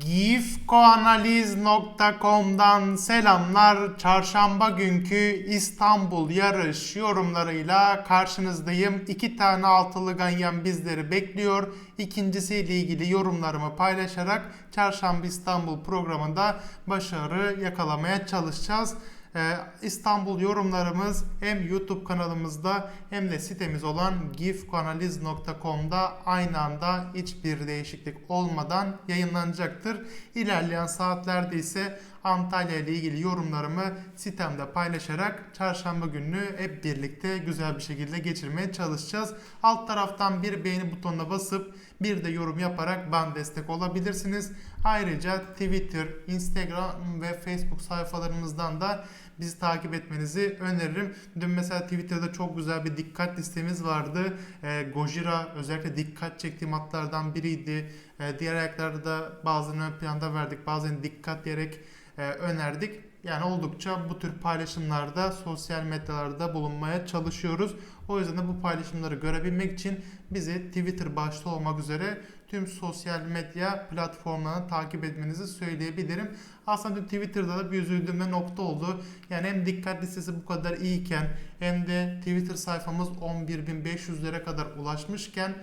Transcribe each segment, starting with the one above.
gifkoanaliz.com'dan selamlar. Çarşamba günkü İstanbul yarış yorumlarıyla karşınızdayım. İki tane altılı ganyan bizleri bekliyor. İkincisiyle ilgili yorumlarımı paylaşarak Çarşamba İstanbul programında başarı yakalamaya çalışacağız. Ee, İstanbul yorumlarımız hem YouTube kanalımızda hem de sitemiz olan gifkanaliz.com'da aynı anda hiçbir değişiklik olmadan yayınlanacaktır. İlerleyen saatlerde ise Antalya ile ilgili yorumlarımı sitemde paylaşarak çarşamba gününü hep birlikte güzel bir şekilde geçirmeye çalışacağız. Alt taraftan bir beğeni butonuna basıp bir de yorum yaparak bana destek olabilirsiniz. Ayrıca Twitter, Instagram ve Facebook sayfalarımızdan da bizi takip etmenizi öneririm. Dün mesela Twitter'da çok güzel bir dikkat listemiz vardı. E, Gojira özellikle dikkat çektiğim hatlardan biriydi. E, diğer ayaklarda da bazen ön planda verdik, bazen dikkat diyerek e, önerdik. Yani oldukça bu tür paylaşımlarda sosyal medyalarda bulunmaya çalışıyoruz. O yüzden de bu paylaşımları görebilmek için bizi Twitter başta olmak üzere tüm sosyal medya platformlarını takip etmenizi söyleyebilirim. Aslında Twitter'da da bir üzüldüğüm nokta oldu. Yani hem dikkat listesi bu kadar iyiyken hem de Twitter sayfamız 11.500'lere kadar ulaşmışken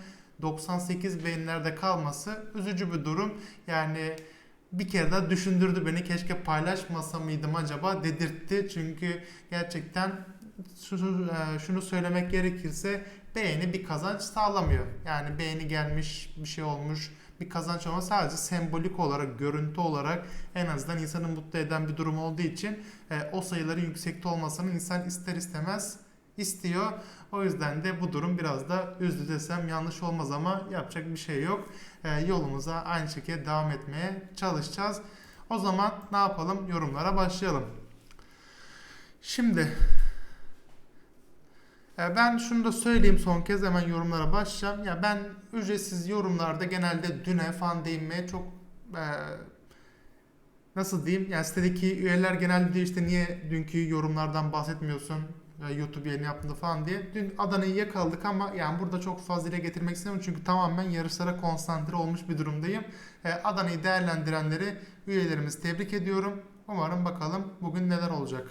98 beğenilerde kalması üzücü bir durum. Yani bir kere daha düşündürdü beni. Keşke paylaşmasa mıydım acaba dedirtti. Çünkü gerçekten e, şunu söylemek gerekirse beğeni bir kazanç sağlamıyor. Yani beğeni gelmiş bir şey olmuş bir kazanç ama sadece sembolik olarak, görüntü olarak en azından insanı mutlu eden bir durum olduğu için e, o sayıların yüksekte olmasını insan ister istemez istiyor. O yüzden de bu durum biraz da üzdü desem yanlış olmaz ama yapacak bir şey yok. E, yolumuza aynı şekilde devam etmeye çalışacağız. O zaman ne yapalım? Yorumlara başlayalım. Şimdi ben şunu da söyleyeyim son kez hemen yorumlara başlayacağım. Ya ben ücretsiz yorumlarda genelde düne falan değinmeye çok e, nasıl diyeyim? Yani sitedeki üyeler genelde diyor işte niye dünkü yorumlardan bahsetmiyorsun? E, YouTube yayını yaptığında falan diye. Dün Adana'yı yakaladık ama yani burada çok fazla ile getirmek istemiyorum çünkü tamamen yarışlara konsantre olmuş bir durumdayım. E, Adana'yı değerlendirenleri üyelerimizi tebrik ediyorum. Umarım bakalım bugün neler olacak.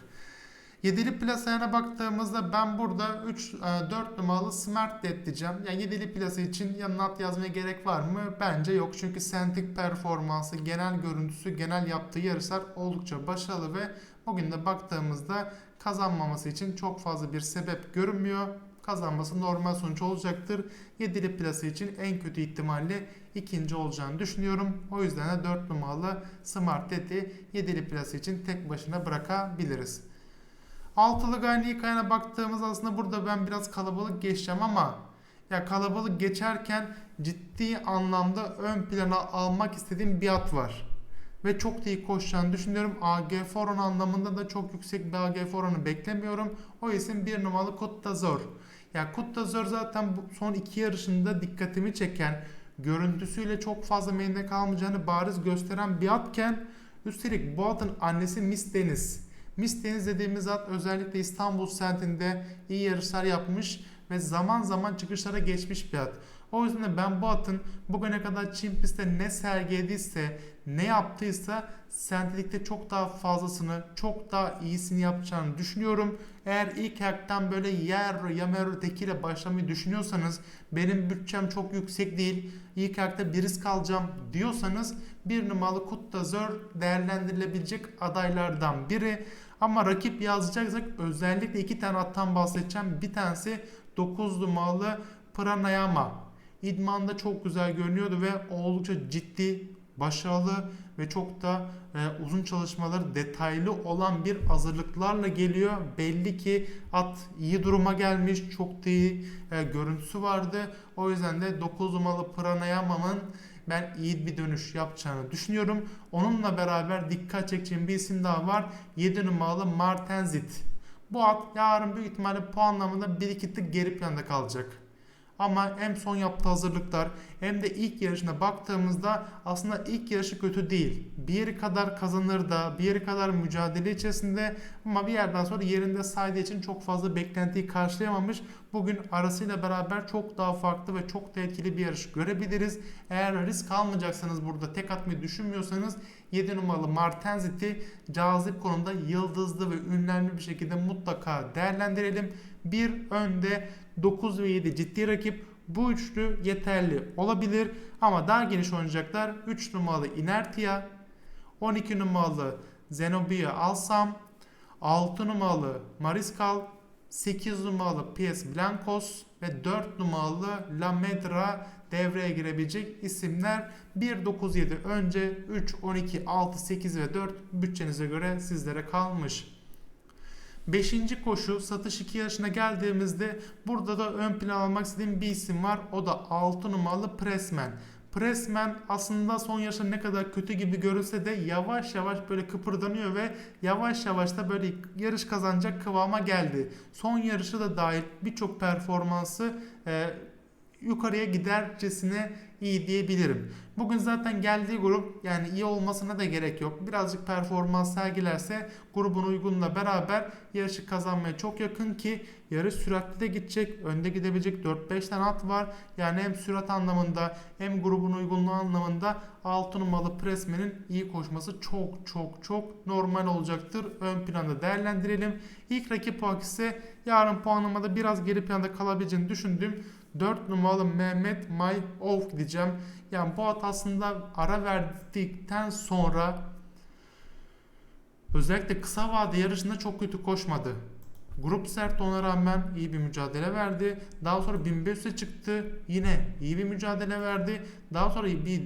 Yedili plasayana baktığımızda ben burada 3 4 numaralı Smart Dead. Yani yedili plasa için yanına at yazmaya gerek var mı? Bence yok. Çünkü sentik performansı, genel görüntüsü, genel yaptığı yarışlar oldukça başarılı ve bugün de baktığımızda kazanmaması için çok fazla bir sebep görünmüyor. Kazanması normal sonuç olacaktır. Yedili plasa için en kötü ihtimalle ikinci olacağını düşünüyorum. O yüzden de 4 numaralı Smart Dead'i yedili plasa için tek başına bırakabiliriz. Altılı Gani Kaya'na baktığımız aslında burada ben biraz kalabalık geçeceğim ama ya kalabalık geçerken ciddi anlamda ön plana almak istediğim bir at var. Ve çok da iyi koşacağını düşünüyorum. AGF oranı anlamında da çok yüksek bir AGF oranı beklemiyorum. O isim bir numaralı Kutta Zor. Ya Kutta Zor zaten bu son iki yarışında dikkatimi çeken, görüntüsüyle çok fazla meyinde kalmayacağını bariz gösteren bir atken üstelik bu atın annesi Miss Deniz. Miss Deniz dediğimiz at özellikle İstanbul sentinde iyi yarışlar yapmış ve zaman zaman çıkışlara geçmiş bir at. O yüzden de ben bu atın bugüne kadar Çin pistte ne sergilediyse, ne yaptıysa sentlikte çok daha fazlasını, çok daha iyisini yapacağını düşünüyorum. Eğer ilk ayaktan böyle yer yamer tekiyle başlamayı düşünüyorsanız, benim bütçem çok yüksek değil, ilk ayakta bir risk alacağım diyorsanız bir numaralı Kuttazör değerlendirilebilecek adaylardan biri. Ama rakip yazacaksak özellikle iki tane attan bahsedeceğim. Bir tanesi 9 numaralı Pranayama. İdmanda çok güzel görünüyordu ve oldukça ciddi, başarılı ve çok da e, uzun çalışmaları detaylı olan bir hazırlıklarla geliyor. Belli ki at iyi duruma gelmiş, çok da iyi e, görüntüsü vardı. O yüzden de 9 numaralı Pranayama'nın ben iyi bir dönüş yapacağını düşünüyorum. Onunla beraber dikkat çekeceğim bir isim daha var. 7 numaralı Martenzit. Bu at yarın büyük ihtimalle puanlamında bir iki tık geri planda kalacak. Ama hem son yaptığı hazırlıklar hem de ilk yarışına baktığımızda aslında ilk yarışı kötü değil. Bir yeri kadar kazanır da bir yeri kadar mücadele içerisinde ama bir yerden sonra yerinde saydığı için çok fazla beklentiyi karşılayamamış. Bugün arasıyla beraber çok daha farklı ve çok da etkili bir yarış görebiliriz. Eğer risk almayacaksanız burada tek atmayı düşünmüyorsanız 7 numaralı Martensit'i cazip konumda yıldızlı ve ünlemli bir şekilde mutlaka değerlendirelim. Bir önde 9 ve 7 ciddi rakip. Bu üçlü yeterli olabilir ama daha geniş oynayacaklar. 3 numaralı Inertia, 12 numaralı Zenobia Alsam, 6 numaralı Mariscal, 8 numaralı PS Blancos ve 4 numaralı La Medra devreye girebilecek isimler 1-9-7 önce 3, 12, 6, 8 ve 4 bütçenize göre sizlere kalmış. Beşinci koşu satış 2 yarışına geldiğimizde burada da ön plan almak istediğim bir isim var. O da 6 numaralı Pressman. Pressman aslında son yarışta ne kadar kötü gibi görülse de yavaş yavaş böyle kıpırdanıyor ve yavaş yavaş da böyle yarış kazanacak kıvama geldi. Son yarışı da dahil birçok performansı e, yukarıya gidercesine iyi diyebilirim. Bugün zaten geldiği grup yani iyi olmasına da gerek yok. Birazcık performans sergilerse grubun uygunla beraber yarışı kazanmaya çok yakın ki yarış süratli de gidecek. Önde gidebilecek 4-5 tane at var. Yani hem sürat anlamında hem grubun uygunluğu anlamında 6 numaralı Pressman'in iyi koşması çok çok çok normal olacaktır. Ön planda değerlendirelim. İlk rakip olarak ise yarın puanlamada biraz geri planda kalabileceğini düşündüğüm 4 numaralı Mehmet May Of gideceğim. Yani bu at aslında ara verdikten sonra özellikle kısa vade yarışında çok kötü koşmadı. Grup sert ona rağmen iyi bir mücadele verdi. Daha sonra 1500'e çıktı. Yine iyi bir mücadele verdi. Daha sonra bir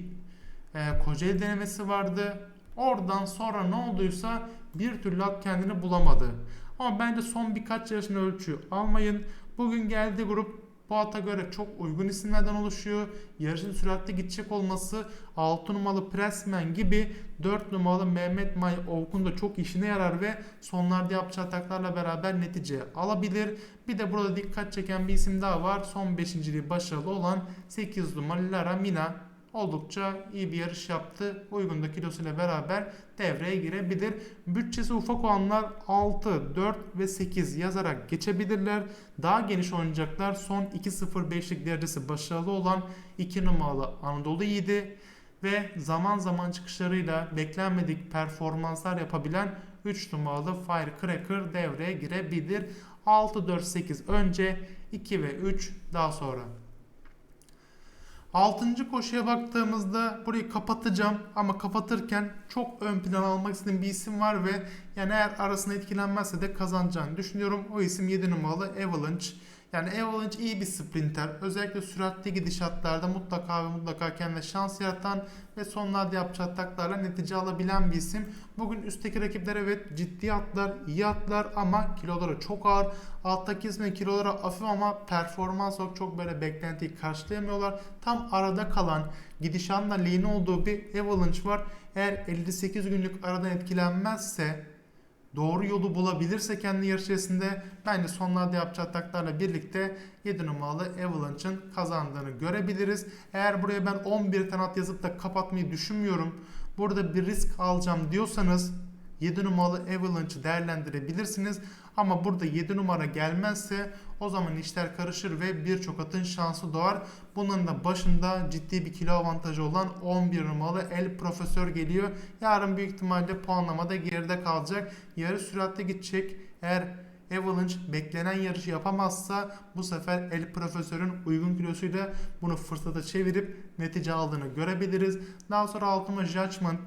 e, Kocaeli denemesi vardı. Oradan sonra ne olduysa bir türlü at kendini bulamadı. Ama bence son birkaç yarışın ölçü almayın. Bugün geldi grup bu ata göre çok uygun isimlerden oluşuyor. Yarışın süratli gidecek olması 6 numaralı Pressman gibi 4 numaralı Mehmet May Ovkun da çok işine yarar ve sonlarda yapacağı ataklarla beraber netice alabilir. Bir de burada dikkat çeken bir isim daha var. Son 5. başarılı olan 8 numaralı Lara Mina oldukça iyi bir yarış yaptı. Uygun da kilosuyla beraber devreye girebilir. Bütçesi ufak olanlar 6, 4 ve 8 yazarak geçebilirler. Daha geniş oynayacaklar. Son 2.05'lik derecesi başarılı olan 2 numaralı Anadolu 7 ve zaman zaman çıkışlarıyla beklenmedik performanslar yapabilen 3 numaralı Firecracker devreye girebilir. 6, 4, 8 önce 2 ve 3 daha sonra. Altıncı koşuya baktığımızda burayı kapatacağım ama kapatırken çok ön plan almak istediğim bir isim var ve yani eğer arasında etkilenmezse de kazanacağını düşünüyorum. O isim 7 numaralı Avalanche. Yani Avalanche iyi bir sprinter. Özellikle süratli gidişatlarda mutlaka ve mutlaka kendine şans yaratan ve sonlarda yapacağı ataklarla netice alabilen bir isim. Bugün üstteki rakipler evet ciddi atlar, iyi atlar ama kiloları çok ağır. Alttaki ismin kiloları hafif ama performans olarak çok böyle beklentiyi karşılayamıyorlar. Tam arada kalan gidişanla lean olduğu bir Avalanche var. Eğer 58 günlük aradan etkilenmezse doğru yolu bulabilirse kendi yarış içerisinde bence sonlarda yapacağı ataklarla birlikte 7 numaralı Avalanche'ın kazandığını görebiliriz. Eğer buraya ben 11 tane at yazıp da kapatmayı düşünmüyorum. Burada bir risk alacağım diyorsanız 7 numaralı Avalanche'ı değerlendirebilirsiniz. Ama burada 7 numara gelmezse o zaman işler karışır ve birçok atın şansı doğar. Bunun da başında ciddi bir kilo avantajı olan 11 numaralı El Profesör geliyor. Yarın büyük ihtimalle puanlamada geride kalacak. Yarı süratle gidecek. Eğer Avalanche beklenen yarışı yapamazsa bu sefer El Profesör'ün uygun kilosuyla bunu fırsata çevirip netice aldığını görebiliriz. Daha sonra altıma Judgment,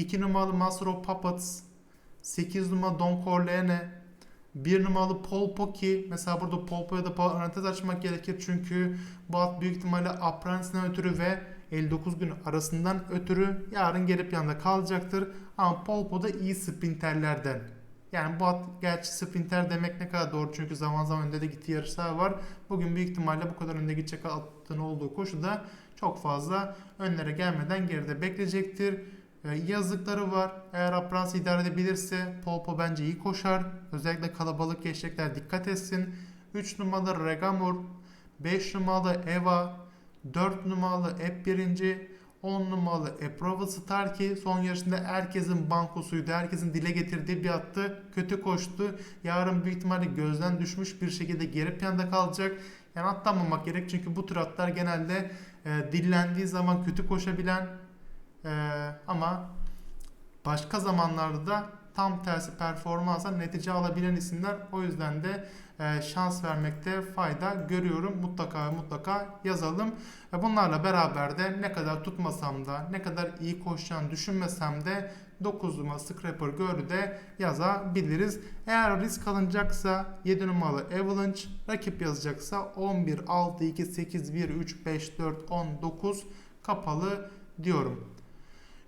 2 numaralı Master of Puppets, 8 numaralı Don Corleone, bir numaralı Paul Poki. Mesela burada Paul Poki'ye da parantez açmak gerekir. Çünkü bu at büyük ihtimalle Apprentice'den ötürü ve 59 gün arasından ötürü yarın geri planda kalacaktır. Ama Paul Po da iyi sprinterlerden. Yani bu at gerçi sprinter demek ne kadar doğru çünkü zaman zaman önde de gittiği yarışlar var. Bugün büyük ihtimalle bu kadar önde gidecek atın olduğu koşuda çok fazla önlere gelmeden geride bekleyecektir. E, yazlıkları var. Eğer Aprans idare edebilirse Polpo bence iyi koşar. Özellikle kalabalık geçecekler dikkat etsin. 3 numaralı Regamur, 5 numaralı Eva, 4 numaralı Ep birinci, 10 numaralı Eprova Star ki son yarışında herkesin bankosuydu. Herkesin dile getirdiği bir attı. Kötü koştu. Yarın büyük ihtimalle gözden düşmüş bir şekilde geri planda kalacak. Yani atlanmamak gerek çünkü bu tür atlar genelde e, dillendiği zaman kötü koşabilen e, ama başka zamanlarda da tam tersi performansa netice alabilen isimler. O yüzden de e, şans vermekte fayda görüyorum. Mutlaka mutlaka yazalım. Ve bunlarla beraber de ne kadar tutmasam da ne kadar iyi koşacağını düşünmesem de 9 numaralı Scrapper Girl'ü de yazabiliriz. Eğer risk alınacaksa 7 numaralı Avalanche, rakip yazacaksa 11, 6, 2, 8, 1, 3, 5, 4, 10, 9 kapalı diyorum.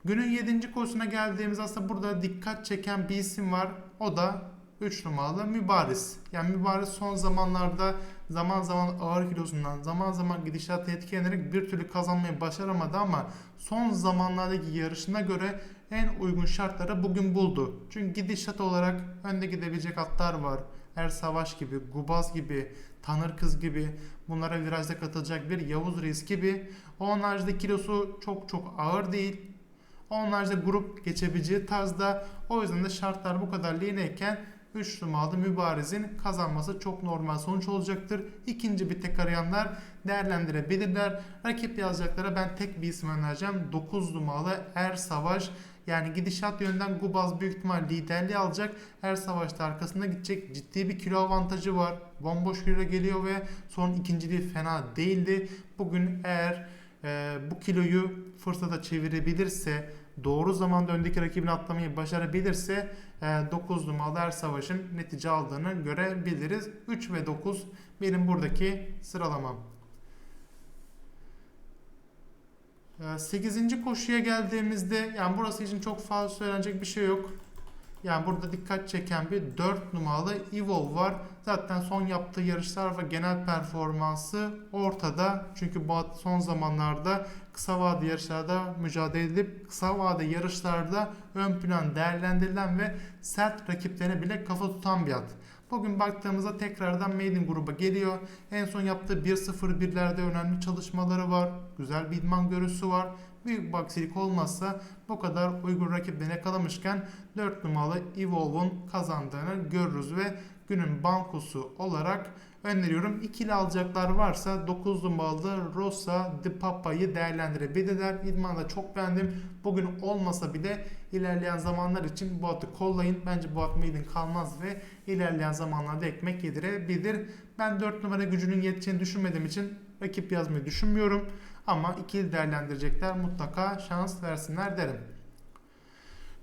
Günün 7. koşusuna geldiğimiz aslında burada dikkat çeken bir isim var. O da 3 numaralı Mübariz. Yani Mübariz son zamanlarda zaman zaman ağır kilosundan zaman zaman gidişat etkilenerek bir türlü kazanmayı başaramadı ama son zamanlardaki yarışına göre en uygun şartları bugün buldu. Çünkü gidişat olarak önde gidebilecek atlar var. Er Savaş gibi, Gubaz gibi, Tanır Kız gibi bunlara virajda katılacak bir Yavuz Reis gibi. Onun haricinde kilosu çok çok ağır değil. Haricinde grup geçebileceği tarzda. O yüzden de şartlar bu kadar lineyken 3 numaralı Mübariz'in kazanması çok normal sonuç olacaktır. İkinci bir tek arayanlar değerlendirebilirler. Rakip yazacaklara ben tek bir isim önereceğim. 9 numaralı Er Savaş. Yani gidişat yönden Gubaz büyük ihtimal liderliği alacak. Er Savaş'ta arkasında gidecek. Ciddi bir kilo avantajı var. Bomboş kilo geliyor ve son ikinciliği fena değildi. Bugün eğer e, bu kiloyu fırsata çevirebilirse doğru zamanda öndeki rakibini atlamayı başarabilirse 9 numaralı Er Savaş'ın netice aldığını görebiliriz. 3 ve 9 benim buradaki sıralamam. 8. koşuya geldiğimizde yani burası için çok fazla söylenecek bir şey yok. Yani burada dikkat çeken bir 4 numaralı Evolve var. Zaten son yaptığı yarışlar ve genel performansı ortada. Çünkü bu son zamanlarda kısa vade yarışlarda mücadele edip kısa vade yarışlarda ön plan değerlendirilen ve sert rakiplerine bile kafa tutan bir at. Bugün baktığımızda tekrardan Maiden gruba geliyor. En son yaptığı 1-0-1'lerde önemli çalışmaları var. Güzel bir idman görüntüsü var. Büyük bir aksilik olmazsa bu kadar uygun rakiplerini yakalamışken 4 numaralı Evolve'un kazandığını görürüz ve günün bankosu olarak öneriyorum. İkili alacaklar varsa 9 numaralı Rosa Di Papa'yı değerlendirebilirler. İdmanı da çok beğendim. Bugün olmasa bile ilerleyen zamanlar için bu atı kollayın. Bence bu at maiden kalmaz ve ilerleyen zamanlarda ekmek yedirebilir. Ben 4 numara gücünün yeteceğini düşünmediğim için rakip yazmayı düşünmüyorum. Ama ikili değerlendirecekler mutlaka şans versinler derim.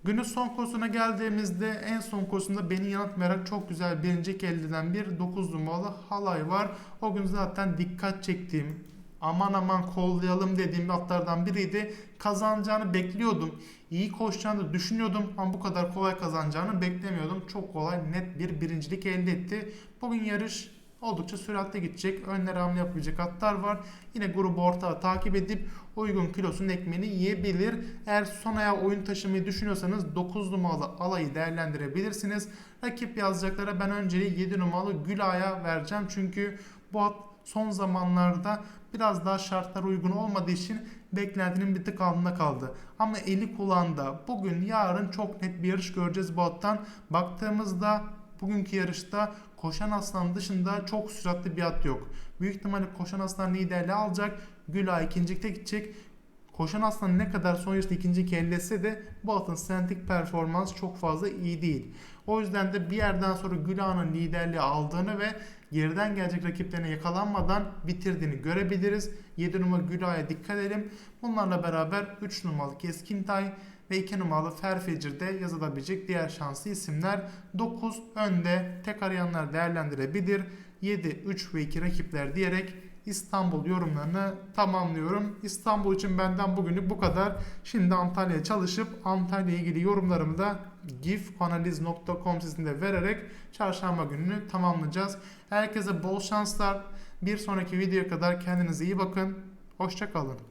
Günün son kursuna geldiğimizde en son kursunda beni yanıltmayarak çok güzel birinci elde eden bir 9 numaralı halay var. O gün zaten dikkat çektiğim aman aman kollayalım dediğim atlardan biriydi. Kazanacağını bekliyordum. İyi koşacağını düşünüyordum ama bu kadar kolay kazanacağını beklemiyordum. Çok kolay net bir birincilik elde etti. Bugün yarış oldukça süratli gidecek. Önlere hamle yapabilecek atlar var. Yine grubu ortağı takip edip uygun kilosunun ekmeğini yiyebilir. Eğer son ayağa oyun taşımayı düşünüyorsanız 9 numaralı alayı değerlendirebilirsiniz. Rakip yazacaklara ben önceliği 7 numaralı Güla'ya vereceğim. Çünkü bu at son zamanlarda biraz daha şartlar uygun olmadığı için beklentinin bir tık altında kaldı. Ama eli kulağında bugün yarın çok net bir yarış göreceğiz bu attan. Baktığımızda bugünkü yarışta Koşan Aslan dışında çok süratli bir at yok. Büyük ihtimalle Koşan Aslan liderliği alacak. Güla ikincilikte gidecek. Koşan Aslan ne kadar son yarışta ikinci elde etse de bu atın sentik performans çok fazla iyi değil. O yüzden de bir yerden sonra Güla'nın liderliği aldığını ve geriden gelecek rakiplerine yakalanmadan bitirdiğini görebiliriz. 7 numara Güla'ya dikkat edelim. Bunlarla beraber 3 numaralı Keskintay ve 2 numaralı Fairfetcher'de yazılabilecek diğer şanslı isimler. 9 önde tek arayanlar değerlendirebilir. 7, 3 ve 2 rakipler diyerek İstanbul yorumlarını tamamlıyorum. İstanbul için benden bugünlük bu kadar. Şimdi Antalya'ya çalışıp Antalya ile ilgili yorumlarımı da gifanaliz.com sitesinde vererek çarşamba gününü tamamlayacağız. Herkese bol şanslar. Bir sonraki videoya kadar kendinize iyi bakın. Hoşçakalın.